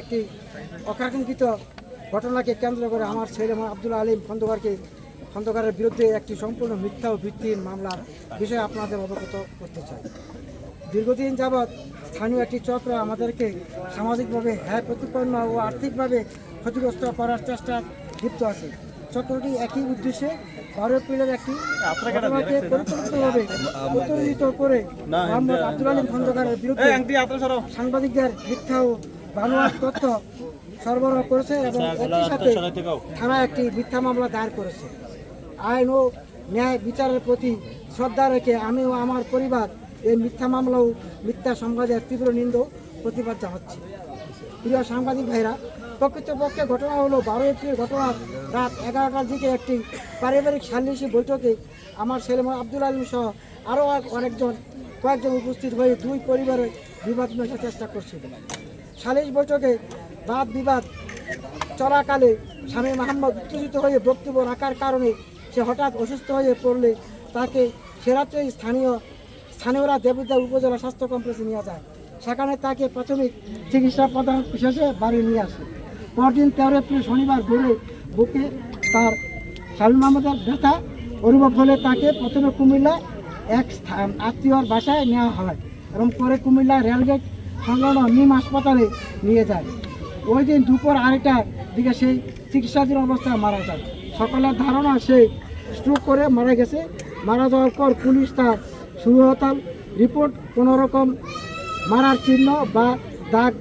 একটি অকাঙ্ক্ষিত ঘটনাকে কেন্দ্র করে আমার ছেলে আব্দুল আলিম খন্দকারকে, খন্দকারের বিরুদ্ধে একটি সম্পূর্ণ মিথ্যা ও ভিত্তিহীন মামলার বিষয়ে আপনাদের অবগত করতে চাই। দীর্ঘদিন যাবৎ স্থানীয় একটি চক্র আমাদেরকে সামাজিকভাবে হ্যাঁ প্রতিপন্ন ও আর্থিকভাবে ক্ষতিগ্রস্ত করার চেষ্টা লিপ্ত আছে। চক্রটি একই উদ্দেশ্যে বারো এপ্রিলের একটি ঘটনাকে পরিকল্পিতভাবে প্রতিনিধিত্ব করে মোহাম্মদ আব্দুল আলিম খন্দকারের বিরুদ্ধে সাংবাদিকদের মিথ্যা ও বানোয়ার তথ্য সরবরাহ করেছে এবং একই সাথে থানা একটি মিথ্যা মামলা দায়ের করেছে। আইন ও ন্যায় বিচারের প্রতি শ্রদ্ধা রেখে আমি ও আমার পরিবার এই মিথ্যা মামলা ও মিথ্যা সংবাদের তীব্র নিন্দ প্রতিবাদ জানাচ্ছি। প্রিয় সাংবাদিক ভাইরা প্রকৃতপক্ষে ঘটনা হলো বারো এপ্রিল ঘটনা রাত এগারোটার দিকে একটি পারিবারিক সালিশি বৈঠকে আমার ছেলে মোহাম্মদ আব্দুল আলম সহ আরও অনেকজন, কয়েকজন উপস্থিত হয়ে দুই পরিবারের বিবাদ মেশার চেষ্টা করছিল সালিশ বৈঠকে বাদ বিবাদ চলাকালে স্বামী মাহমদ উত্তেজিত হয়ে বক্তব্য রাখার কারণে সে হঠাৎ অসুস্থ হয়ে পড়লে তাকে সেরাতেই স্থানীয়, স্থানীয়রা দেবতা উপজেলা স্বাস্থ্য কমপ্লেক্সে নিয়ে যায়। সেখানে তাকে প্রাথমিক চিকিৎসা প্রদান শেষে বাড়ি নিয়ে আসে। পরদিন তেরো এপ্রিল শনিবার ভোরে বুকে তার স্বামী মাহমুদের ব্যথা অনুভব হলে তাকে প্রথমে কুমিল্লা এক স্থান- আত্মীয়র বাসায় নেওয়া হয় এবং পরে কুমিল্লা রেলগেট সংলগ্ন নিম হাসপাতালে নিয়ে যায়। ওই দিন দুপুর আড়াইটার দিকে সেই চিকিৎসাধীন অবস্থায় মারা যায়। সকলের ধারণা সে স্ট্রোক করে মারা গেছে। মারা যাওয়ার পর পুলিশ তার সুহতাল রিপোর্ট কোনো রকম মারার চিহ্ন বা দাগ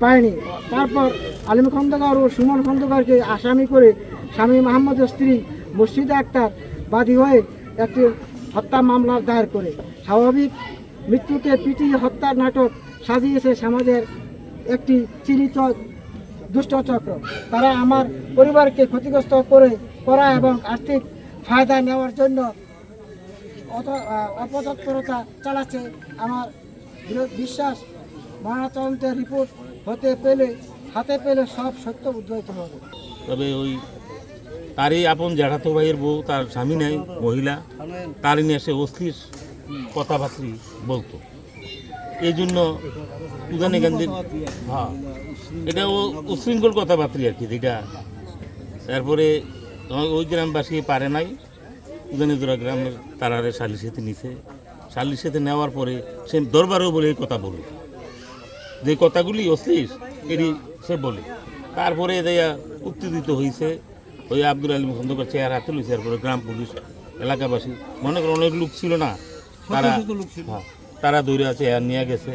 পায়নি। তারপর আলিম খন্দকার ও সুমন খন্দকারকে আসামি করে স্বামী মাহমুদের স্ত্রী মুর্শিদা আক্তার বাদী হয়ে একটি হত্যা মামলা দায়ের করে। স্বাভাবিক মৃত্যুকে পিটিয়ে হত্যার নাটক সাজিয়েছে সমাজের একটি চিহ্নিত দুষ্ট চক্র। তারা আমার পরিবারকে ক্ষতিগ্রস্ত করে করা এবং আর্থিক ফায়দা নেওয়ার জন্য অপতৎপরতা চালাচ্ছে আমার বিশ্বাস। ময়নাতদন্তের রিপোর্ট হতে পেলে হাতে পেলে সব সত্য উদ্ঘাটিত হবে। তবে ওই তারই আপন জ্যাঠাতো ভাইয়ের বউ, তার স্বামী নাই, মহিলা। তারই নিয়ে সে অস্থির কথাবার্তি বলতো। এই জন্য উদানি গান্ধীর হ্যাঁ। এটা ও উশৃঙ্খল কথাবার্তি আর কি, যেটা। তারপরে ওই- গ্রামবাসী পারে নাই। উদানিদুরা গ্রামের তারারে সালিসেতে নিছে। সালিসেতে নেওয়ার পরে সে দরবারেও বলে এই কথা বলে যে কথাগুলি অশ্লীল এটি সে বলে। তারপরে দেয়া উত্তেজিত হয়েছে ওই আব্দুল আলিম খন্দকার চেয়ার হাতে লইছে তারপরে গ্রাম পুলিশ এলাকাবাসী। মনে করো অনেক লোক ছিল না? তারা হ্যাঁ, তারা দৌড়ে আছে চেয়ার নিয়ে গেছে।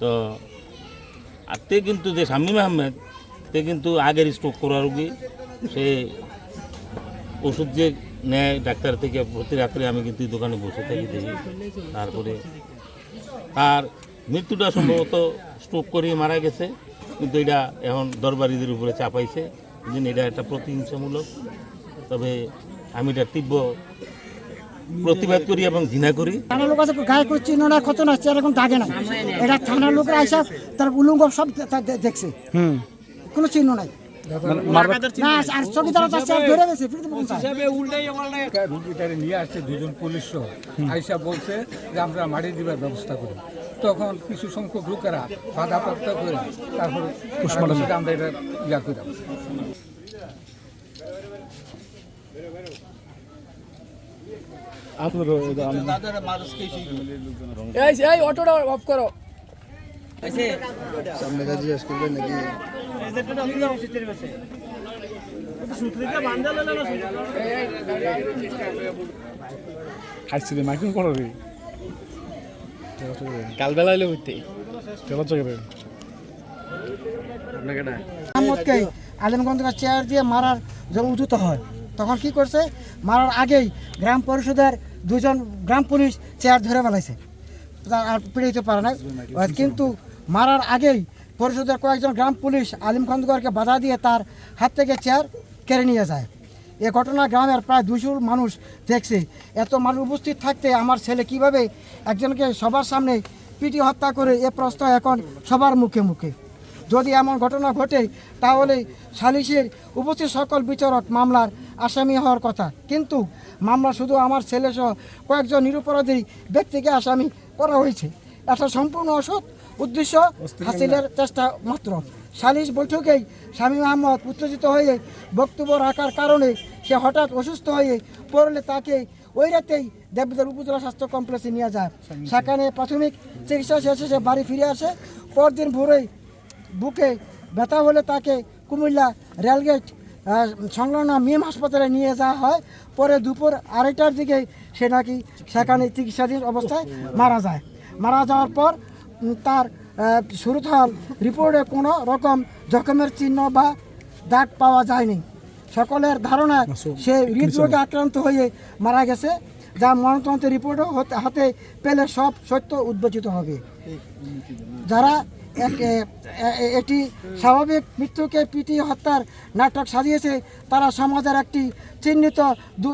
তো আর তে কিন্তু যে শামীম আহমেদ তে কিন্তু আগের স্ট্রোক করা রোগী। সে ওষুধ যে নেয় ডাক্তার থেকে প্রতি রাত্রে আমি কিন্তু দোকানে বসে থাকি দেখি। তারপরে তার মৃত্যুটা সম্ভবত স্ট্রোক করে মারা গেছে। কিন্তু এটা এখন দরবারিদের উপরে চাপাইছে। যে জন্য এটা একটা প্রতিহিংসামূলক। তবে আমি এটা তীব্র প্রতিবাদ করি এবং ঘৃণা করি। থানার লোক আছে গায়ে কোনো চিহ্ন না ক্ষত না এরকম দাগে না এটা থানার লোকরা আইসা তার উলুঙ্গ সব দেখছে। কোনো চিহ্ন নাই। না। আর চকিদার ধরে গেছে ফিরতে বলছে রুগীটারে নিয়ে আসছে দুজন পুলিশ আইসা বলছে যে আমরা মারি দিবার ব্যবস্থা করি। তখন কিছু সংখ্যক লোকেরা বাধা প্রাপ্ত করে তারপর আমরা এটা ইয়া করে এই এই অটোটা অফ করো। মাইকিং করো রে কালবেলা মোহাম্মদকে আলিমগঞ্জের চেয়ার দিয়ে মারার যখন উদ্যত হয় তখন কি করছে? মারার আগেই গ্রাম পরিষদের দুজন গ্রাম পুলিশ চেয়ার ধরে ফেলাইছে। আর পিড়াইতে পারে না কিন্তু মারার আগেই পরিষদের কয়েকজন গ্রাম পুলিশ আলিম খন্দকারকে বাধা দিয়ে তার হাত থেকে চেয়ার কেড়ে নিয়ে যায়। এ ঘটনা গ্রামের প্রায় দুশো মানুষ দেখছে। এত মানুষ উপস্থিত থাকতে আমার ছেলে কীভাবে একজনকে সবার সামনে পিটি হত্যা করে এ প্রশ্ন এখন সবার মুখে মুখে। যদি এমন ঘটনা ঘটে, তাহলে সালিশের উপস্থিত সকল বিচারক মামলার আসামি হওয়ার কথা। কিন্তু মামলা শুধু আমার ছেলেসহ কয়েকজন নিরপরাধী ব্যক্তিকে আসামি করা হয়েছে। এটা সম্পূর্ণ অসৎ। উদ্দেশ্য হাসিলের চেষ্টা মাত্র। সালিশ বৈঠকেই স্বামী আহমদ উত্তেজিত হয়ে বক্তব্য রাখার কারণে সে হঠাৎ অসুস্থ হয়ে পড়লে তাকে ওই রাতেই দেবদার উপজেলা স্বাস্থ্য কমপ্লেক্সে নিয়ে যায়। সেখানে প্রাথমিক চিকিৎসা শেষে সে বাড়ি ফিরে আসে। পরদিন ভোরেই বুকে ব্যথা হলে তাকে কুমিল্লা রেলগেট সংলগ্ন মিম হাসপাতালে নিয়ে যাওয়া হয়। পরে দুপুর আড়াইটার দিকে সে নাকি সেখানে চিকিৎসাধীন অবস্থায় মারা যায়। মারা যাওয়ার পর তার সুরতহাল রিপোর্টে কোনো রকম জখমের চিহ্ন বা দাগ পাওয়া যায়নি। সকলের ধারণা সে হৃদরোগে আক্রান্ত হয়ে মারা গেছে যা ময়নাতদন্তের রিপোর্টও হতে- হাতে পেলে সব সত্য উদ্বোচিত হবে। যারা এটি স্বাভাবিক মৃত্যুকে পিটি হত্যার নাটক সাজিয়েছে তারা সমাজের একটি চিহ্নিত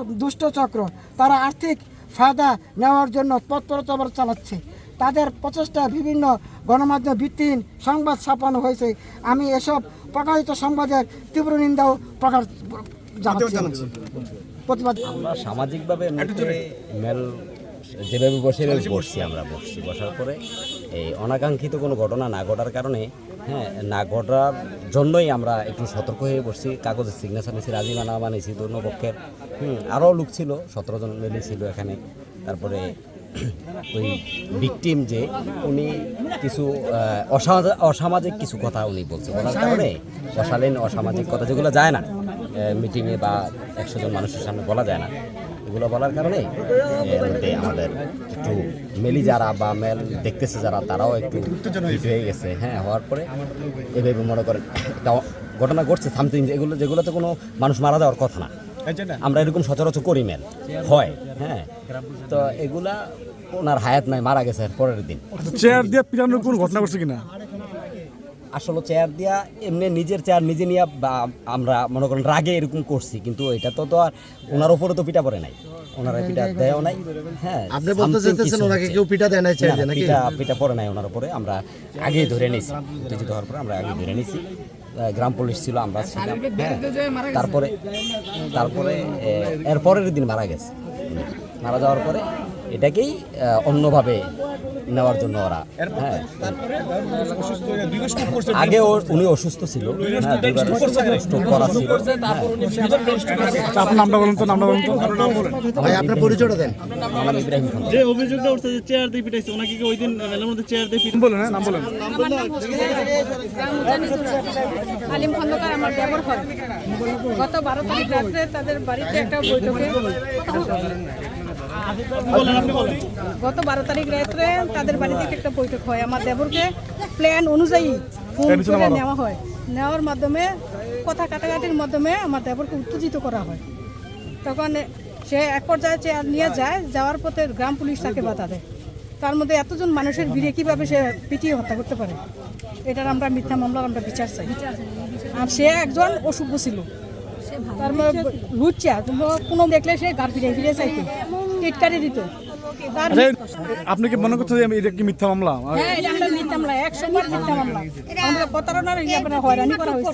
দুষ্টচক্র তারা আর্থিক ফায়দা নেওয়ার জন্য তৎপরতা চালাচ্ছে। তাদের প্রচেষ্টা বিভিন্ন গণমাধ্যম ভিত্তিহীন সংবাদ ছাপানো হয়েছে। আমি এসব প্রকাশিত সংবাদের তীব্র নিন্দাও প্রকাশ জানাচ্ছি। প্রতিবাদ আমরা সামাজিকভাবে মেল যেভাবে বসে বসছি আমরা বসছি। বসার পরে এই অনাকাঙ্ক্ষিত কোনো ঘটনা না ঘটার কারণে হ্যাঁ না ঘটার জন্যই আমরা একটু সতর্ক হয়ে বসছি। কাগজের সিগনেচার নিয়েছি রাজিমানা বানিয়েছি দোনো পক্ষের হুম আরও লোক ছিল সতেরো জন মেলে ছিল এখানে। তারপরে ওই ভিকটিম যে উনি কিছু অসামাজিক কিছু কথা উনি বলছে। বলার কারণে অশালীন অসামাজিক কথা যেগুলো যায় না মিটিংয়ে বা একশো জন মানুষের সামনে বলা যায় না। এগুলো বলার কারণে এর মধ্যে আমাদের একটু মেলি যারা বা মেল দেখতেছে যারা তারাও একটু হয়ে গেছে। হ্যাঁ হওয়ার পরে এভাবে মনে করেন একটা ঘটনা ঘটছে সামথিং যেগুলো যেগুলোতে কোনো মানুষ মারা যাওয়ার কথা না। আমরা এরকম সচরাচর করি মেল হয় হ্যাঁ। তো এগুলা ওনার হায়াত নাই মারা গেছে পরের দিন। চেয়ার দিয়ে পিটানোর কোন ঘটনা করছে কিনা? আসলে চেয়ার দিয়া এমনি নিজের চেয়ার নিজে নিয়ে বা আমরা মনে করেন রাগে এরকম করছি কিন্তু এটা তো তো আর ওনার ওপরে তো পিঠা পড়ে নাই। ওনারা পিঠা দেয়ও নাই হ্যাঁ আপনি বলতে চাইতেছেন ওনাকে কেউ পিঠা দেয় নাই চেয়ার না, নাকি? পিঠা পিঠা পড়ে নাই ওনার উপরে আমরা আগেই ধরে নিয়েছি উত্তেজিত হওয়ার পরে আমরা আগে ধরে নিয়েছি আহ, গ্রাম পুলিশ ছিল আমরা ছিলাম হ্যাঁ। তারপরে তারপরে এরপরের দিন মারা গেছে মারা যাওয়ার পরে এটাকেই অন্যভাবে নেওয়ার জন্য ওরা। হ্যাঁ। আগে ওর- উনি অসুস্থ ছিল। হ্যাঁ করা ছিল। হ্যাঁ, আচ্ছা, আপনার নামটা বলুন তো নামটা বলুন তো। ভাই আপনার পরিচয়টা দেন। আমার ইব্রাহিম খান। যে অভিযোগটা উঠছে যে চেয়ার দিয়ে পিটাইছে ওনাকে কি ওই দিন মেলার মধ্যে চেয়ার দিয়ে পিটাইছে বলুন নাম বলুন। আমার নাম হোসেনা আলিম খন্দকার আমার ব্যবহার হয় গত বারো তারিখ রাত্রে তাদের বাড়িতে একটা বৈঠকে গত বারো তারিখ রাত্রে তাদের বাড়ি থেকে একটা বৈঠক হয়। আমার দেবরকে প্ল্যান অনুযায়ী ফোন করে নেওয়া হয়। নেওয়ার মাধ্যমে কথা কাটাকাটির মাধ্যমে আমার দেবরকে উত্তেজিত করা হয়। তখন সে এক পর্যায়ে চেয়ার নিয়ে যায় যাওয়ার পথে গ্রাম পুলিশ তাকে বাধা দেয়। তার মধ্যে এতজন মানুষের ভিড়ে কীভাবে সে পিটিয়ে হত্যা করতে পারে? এটার আমরা মিথ্যা মামলার আমরা বিচার চাই। আর সে একজন অসুস্থ ছিল। তার মধ্যে লুচ্চা কোনো দেখলে সে গাড় ফিরে ফিরে চাইতো। দিত। আচ্ছা, আপনি কি মনে করছেন এটা কি মিথ্যা মামলা? হ্যাঁ এটা মিথ্যা মামলা একশো বার মিথ্যা মামলা। আমাদের প্রতারণার ইয়ে হয়রানি করা হয়েছে।